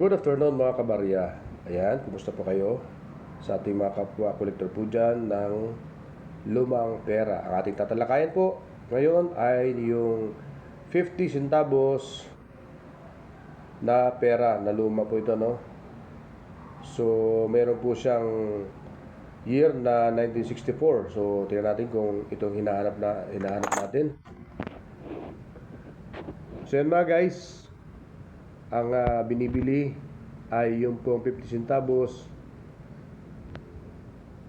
Good afternoon mga kabarya. Ayan, kumusta po kayo? Sa ating mga kapwa kolektor po dyan ng lumang pera. Ang ating tatalakayan po ngayon ay yung 50 centavos na pera na luma po ito, no? So, meron po siyang year na 1964. So, tingnan natin kung itong hinahanap na hinahanap natin. So, yan mga guys, ang ah, binibili ay yung pong 50 centavos.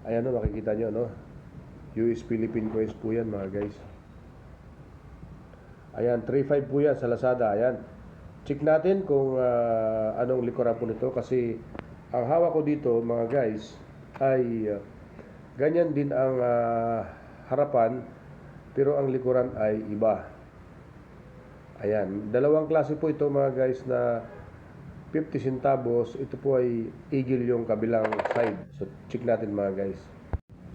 Ayan no, makikita nyo, no? US Philippine coins po yan, mga guys. Ayan, 3.5 po yan sa Lazada. Ayan. Check natin kung ah, anong likuran po nito kasi ang hawak ko dito, mga guys, ay ah, ganyan din ang ah, harapan pero ang likuran ay iba. Ayan, dalawang klase po ito mga guys na 50 centavos. Ito po ay eagle yung kabilang side. So check natin mga guys.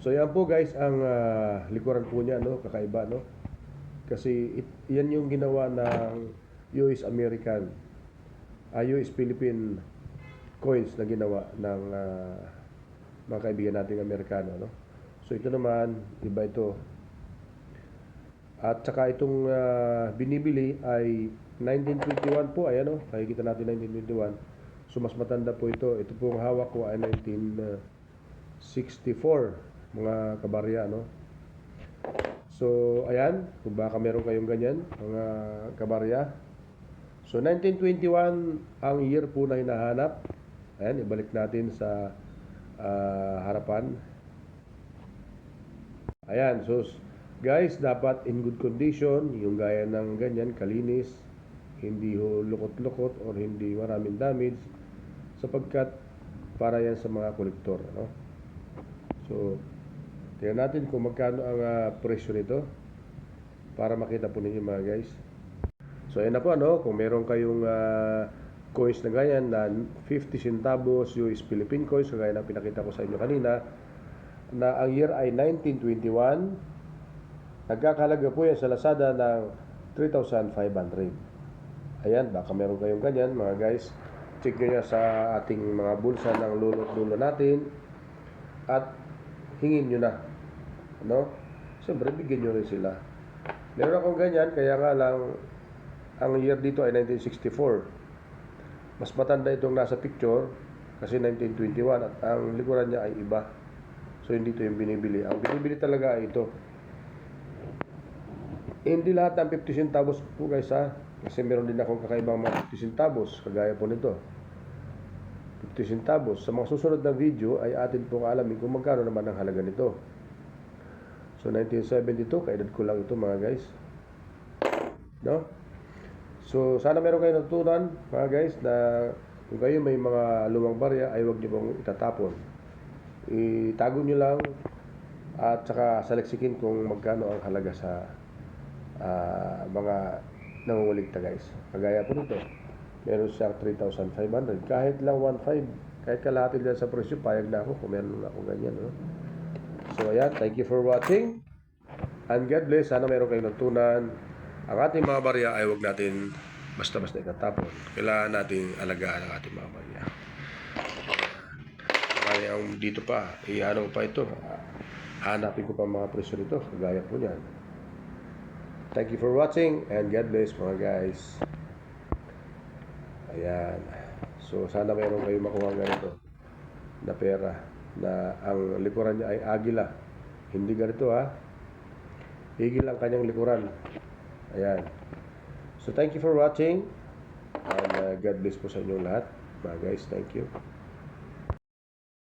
So yan po guys ang ah, likuran po niya no, kakaiba no. Kasi it, yan yung ginawa ng US American, ah, US Philippine coins na ginawa ng ah, mga kaibigan nating Amerikano no. So ito naman iba ito. At saka itong ah, binibili ay 1921 po, ayan o, nakikita natin 1921. So mas matanda po ito. Ito pong hawak ko ay 1964, mga kabarya, no? So, ayan, kung baka meron kayong ganyan, mga kabarya. So, 1921 ang year po na hinahanap. Ayan, ibalik natin sa ah, harapan. Ayan, so guys, dapat in good condition, yung gaya ng ganyan, kalinis, hindi ho lukot-lukot or hindi maraming damage sapagkat para yan sa mga kolektor, no? So, tingnan natin kung magkano ang ah, presyo nito para makita po ninyo mga guys. So, ayan na po, ano, kung meron kayong ah, coins na ganyan na 50 centavos US Philippine coins, kagaya na pinakita ko sa inyo kanina, na ang year ay 1921, nagkakahalaga po yan sa Lazada ng 3,500. Ayan, baka meron kayong ganyan mga guys. Check nyo sa ating mga bulsa ng lulot dulo natin at hingin nyo na. No? Siyempre, bigyan nyo rin sila. Meron akong ganyan, kaya nga lang ang year dito ay 1964. Mas matanda itong nasa picture kasi 1921 at ang likuran niya ay iba. So, hindi ito yung binibili. Ang binibili talaga ay ito. Hindi lahat ng 50 centavos po guys ha. Kasi meron din akong kakaibang mga 50 centavos. Kagaya po nito. 50 centavos. Sa mga susunod na video ay atin pong alamin kung magkano naman ang halaga nito. So 1972, kaedad ko lang ito mga guys. No? So sana meron kayo natutunan mga guys na kung kayo may mga lumang barya ay huwag niyo pong itatapon. Itago niyo lang at saka saliksikin kung magkano ang halaga sa ah, mga nangunguligta guys. Kagaya po nito, meron siyang 3,500. Kahit lang 1,500, kahit kalahati dyan sa presyo, payag na ako kung meron ako ganyan. No? So ayan, thank you for watching. And God bless. Sana meron kayong natutunan. Ang ating mga barya ay huwag natin basta-basta itatapon. Kailangan natin alagaan ang ating mga barya. Kaya ang dito pa, ihano ko pa ito. Hanapin ko pa mga presyo nito. Kagaya po niyan. Thank you for watching and God bless mga guys. Ayan. So sana mayroon kayo makuha ganito na pera na ang likuran niya ay agila. Hindi ganito ha. Higil ang kanyang likuran. Ayan. So thank you for watching and uh, God bless po sa inyong lahat. Mga guys, thank you.